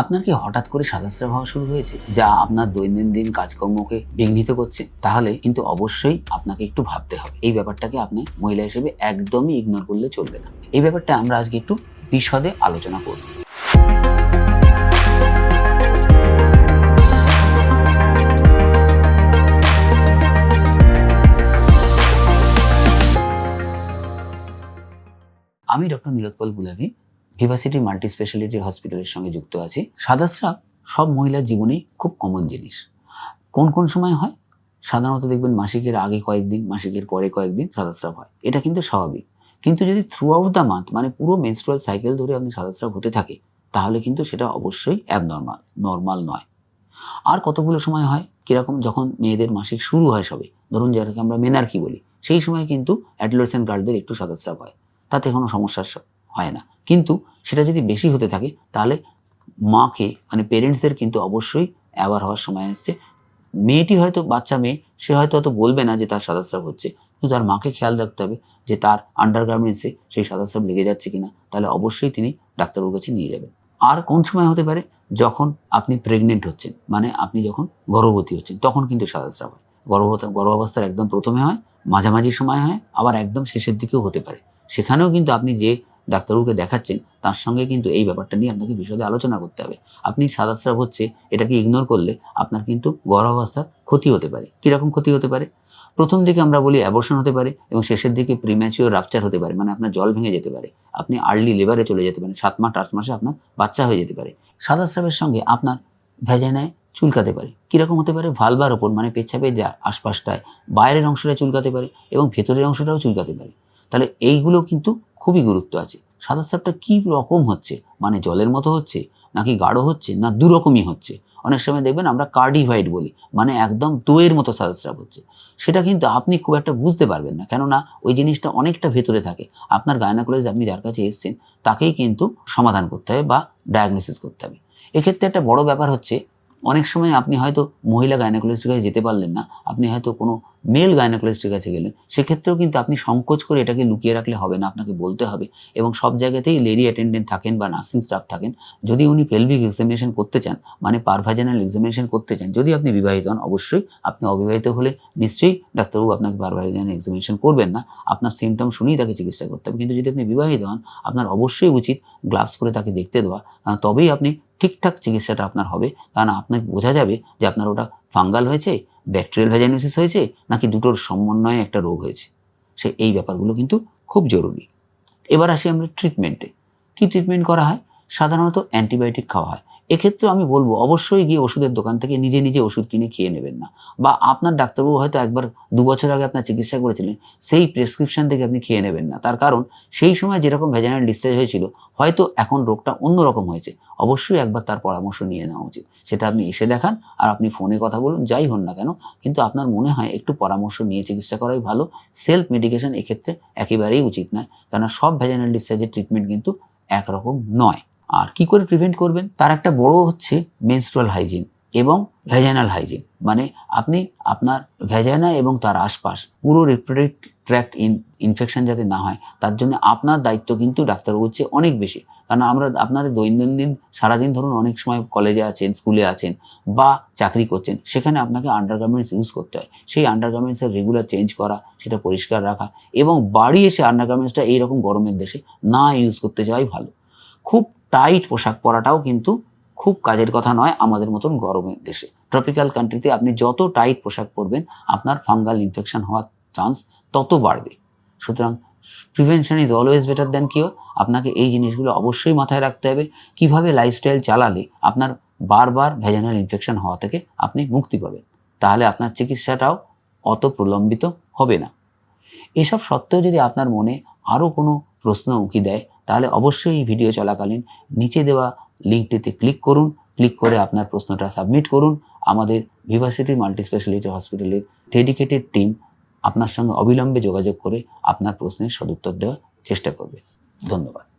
আপনার কি হঠাৎ করে সাদাস্রাব হওয়া শুরু হয়েছে? যা আপনার দৈনন্দিন কাজকর্মকে বিঘ্নিত করছে? তাহলে কিন্তু অবশ্যই আপনাকে একটু ভাবতে হবে। এই ব্যাপারটাকে আপনি মহিলা হিসেবে একদমই ইগনোর করলে চলবে না। এই ব্যাপারটা আমরা আজকে একটু বিশদে আলোচনা করব। আমি doctor Nilotpal Gulabi Vivacity multi speciality হসপিটালের সঙ্গে যুক্ত আছি। সাদাস্রাব সব মহিলার জীবনেই খুব কমন জিনিস। কোন কোন সময় হয়? সাধারণত দেখবেন মাসিকের আগে কয়েকদিন, মাসিকের পরে কয়েকদিন সাদাস্রাব হয়। এটা কিন্তু স্বাভাবিক। কিন্তু যদি থ্রু আউট দ্য মান্থ মানে পুরো মেনস্ট্রুয়াল সাইকেল ধরে আপনি সাদাস্রাব হতে থাকে, তাহলে কিন্তু সেটা অবশ্যই অ্যাবনর্মাল নর্মাল নয়। আর কতগুলো সময় হয়? কীরকম যখন মেয়েদের মাসিক শুরু হয় সবে, ধরুন যেটাকে আমরা মেনার্কি বলি, সেই সময় কিন্তু অ্যাডলোসেন্ট গার্লদের একটু সাদাস্রাব হয় তাতে কোনো সমস্যার হয় না। কিন্তু সেটা যদি বেশি হতে থাকে, তাহলে মাকে মানে পেরেন্টসদের কিন্তু অবশ্যই অ্যাওয়ার হওয়ার সময় আসছে। মেয়েটি হয়তো, বাচ্চা মেয়ে, সে হয়তো অত বলবে না যে তার সাদাস্রাব হচ্ছে। কিন্তু তার মাকে খেয়াল রাখতে হবে যে তার আন্ডারগার্মেন্টসে সেই সাদাস্রাব লেগে যাচ্ছে কিনা। তাহলে অবশ্যই তিনি ডাক্তারবাবুর কাছে নিয়ে যাবেন। আর কোন সময় হতে পারে? যখন আপনি প্রেগনেন্ট হচ্ছেন মানে আপনি যখন গর্ভবতী হচ্ছেন, তখন কিন্তু সাদাস্রাব হয়। গর্ভবতী, গর্ভাবস্থার একদম প্রথমে হয়, মাঝামাঝি সময় হয়, আবার একদম শেষের দিকেও হতে পারে। সেখানেও কিন্তু আপনি যে ডাক্তারবাবুকে দেখাচ্ছেন, তার সঙ্গে কিন্তু এই ব্যাপারটা নিয়ে আপনাকে বিশদে আলোচনা করতে হবে। আপনি সাদাস্রাব হচ্ছে, এটাকে ইগনোর করলে আপনার কিন্তু গর্ভাবস্থার ক্ষতি হতে পারে। কীরকম ক্ষতি হতে পারে? প্রথম দিকে আমরা বলি অ্যাবর্শন হতে পারে এবং শেষের দিকে প্রিম্যাচিওর রাপচার হতে পারে মানে আপনার জল ভেঙে যেতে পারে। আপনি আর্লি লেবারে চলে যেতে পারেন, সাত মাস, আট মাসে আপনার বাচ্চা হয়ে যেতে পারে। সাদাস্রাবের সঙ্গে আপনার ভেজানায় চুলকাতে পারে। কীরকম হতে পারে? ভালবার ওপর মানে পেচ্ছাপের যা আশপাশটায়, বাইরের অংশটা চুলকাতে পারে এবং ভেতরের অংশটাও চুলকাতে পারে। তাহলে এইগুলো কিন্তু খুবই গুরুত্ব আছে। সাদাস্রাবটা কী রকম হচ্ছে? মানে জলের মতো হচ্ছে? নাকি গাঢ় হচ্ছে? না দুরকমই হচ্ছে? অনেক সময় দেখবেন আমরা কার্ডিভাইড বলি মানে একদম দইয়ের মতো সাদাস্রাব হচ্ছে। সেটা কিন্তু আপনি খুব একটা বুঝতে পারবেন না। কেননা ওই জিনিসটা অনেকটা ভেতরে থাকে। আপনার গায়নাকোলজিস্ট আপনি যার কাছে এসছেন, তাকেই কিন্তু সমাধান করতে হবে বা ডায়াগনোসিস করতে হবে। এক্ষেত্রে একটা বড় ব্যাপার হচ্ছে অনেক সময় আপনি হয়তো মহিলা গায়নাকোলজিস্টের কাছে যেতে পারলেন না, আপনি হয়তো কোনো মেল গায়নাকোলজিস্টের কাছে গেলেন, সেক্ষেত্রেও কিন্তু আপনি সংকোচ করে এটাকে লুকিয়ে রাখলে হবে না, আপনাকে বলতে হবে এবং সব জায়গাতেই লেডি অ্যাটেন্ডেন্ট থাকেন বা নার্সিং স্টাফ থাকেন, যদি উনি পেলভিক এক্সামিনেশন করতে চান মানে পারভাজেনাল এক্সামিনেশন করতে চান, যদি আপনি বিবাহিত হন, অবশ্যই আপনি অবিবাহিত হলে নিশ্চয়ই ডাক্তারবাবু আপনাকে পারভাজেনাল এক্সামিনেশন করবেন না, আপনার সিমটম শুনেই তাকে চিকিৎসা করতে হবে, কিন্তু যদি আপনি বিবাহিত হন, আপনার অবশ্যই উচিত গ্লাভস পরে তাকে দেখতে দেওয়া তবেই আপনি ঠিকঠাক চিকিৎসাটা আপনার হবে। কারণ আপনাকে বোঝা যাবে যে আপনার ওটা ফাঙ্গাল হয়েছে, ব্যাকটেরিয়াল ভ্যাজাইনোসিস হয়েছে, নাকি দুটোর সমন্বয়ে একটা রোগ হয়েছে। সে এই ব্যাপারগুলো কিন্তু খুব জরুরি। এবার আসি আমরা ট্রিটমেন্টে কী ট্রিটমেন্ট করা হয়? সাধারণত অ্যান্টিবায়োটিক খাওয়া হয়। এক্ষেত্রে আমি বলব, অবশ্যই গিয়ে ওষুধের দোকান থেকে নিজে নিজে ওষুধ কিনে খেয়ে নেবেন না। বা আপনার ডাক্তারবাবু হয়তো একবার দু বছর আগে আপনার চিকিৎসা করেছিলেন, সেই প্রেসক্রিপশন থেকে আপনি খেয়ে নেবেন না। তার কারণ, সেই সময় যেরকম ভ্যাজাইনাল ডিসচার্জ হয়েছিল, হয়তো এখন রোগটা অন্যরকম হয়েছে। অবশ্যই একবার তার পরামর্শ নিয়ে নেওয়া উচিত। সেটা আপনি এসে দেখান আর আপনি ফোনে কথা বলুন, যাই হন না কেন, কিন্তু আপনার মনে হয় একটু পরামর্শ নিয়ে চিকিৎসা করাই ভালো। সেলফ মেডিকেশন এক্ষেত্রে একেবারেই উচিত নয়, কেননা সব ভ্যাজাইনাল ডিসচার্জের ট্রিটমেন্ট কিন্তু একরকম নয়। আর কি করে প্রিভেন্ট করবেন? তার একটা বড় হচ্ছে মেনস্ট্রুয়াল হাইজিন এবং ভ্যাজাইনাল হাইজিন মানে আপনি আপনার ভ্যাজাইনা এবং তার আশপাশ পুরো রিপ্রোডাক্ট ট্র্যাক্ট ইন ইনফেকশন যাতে না হয়, তার জন্য আপনার দায়িত্ব কিন্তু ডাক্তারবাবুর চেয়ে অনেক বেশি। কারণ আমরা, আপনাদের দৈনন্দিন, সারাদিন ধরুন অনেক সময় কলেজে আছেন স্কুলে আছেন বা চাকরি করছেন, সেখানে আপনাকে আন্ডারগার্মেন্টস ইউজ করতে হয়। সেই আন্ডারগার্মেন্টসের রেগুলার চেঞ্জ করা, সেটা পরিষ্কার রাখা এবং বাড়ি এসে আন্ডারগার্মেন্টসটা এইরকম গরমের দেশে না ইউজ করতে যাওয়াই ভালো। খুব টাইট পোশাক পরাটাও কিন্তু খুব কাজের কথা নয় আমাদের মতন গরমের দেশে। ট্রপিক্যাল কান্ট্রিতে আপনি যত টাইট পোশাক পরবেন, আপনার ফাঙ্গাল ইনফেকশন হওয়ার চান্স তত বাড়বে। সুতরাং prevention is always better than cure আপনাকে এই জিনিসগুলো অবশ্যই মাথায় রাখতে হবে। কীভাবে লাইফস্টাইল চালালে আপনার বারবার ভ্যাজানাল ইনফেকশন হওয়া থেকে আপনি মুক্তি পাবেন? তাহলে আপনার চিকিৎসাটাও অত প্রলম্বিত হবে না। এসব সত্ত্বেও যদি আপনার মনে আরও কোনো প্রশ্ন উঁকি দেয় তাহলে অবশ্যই এই ভিডিও চলাকালীন নিচে দেওয়া লিঙ্কটিতে ক্লিক করুন ক্লিক করে আপনার প্রশ্নটা সাবমিট করুন। আমাদের ভিভার্সিটি মাল্টি স্পেশালিটি হসপিটালের ডেডিকেটেড টিম আপনার সঙ্গে অবিলম্বে যোগাযোগ করে আপনার প্রশ্নের সদুত্তর দেওয়ার চেষ্টা করবে। ধন্যবাদ।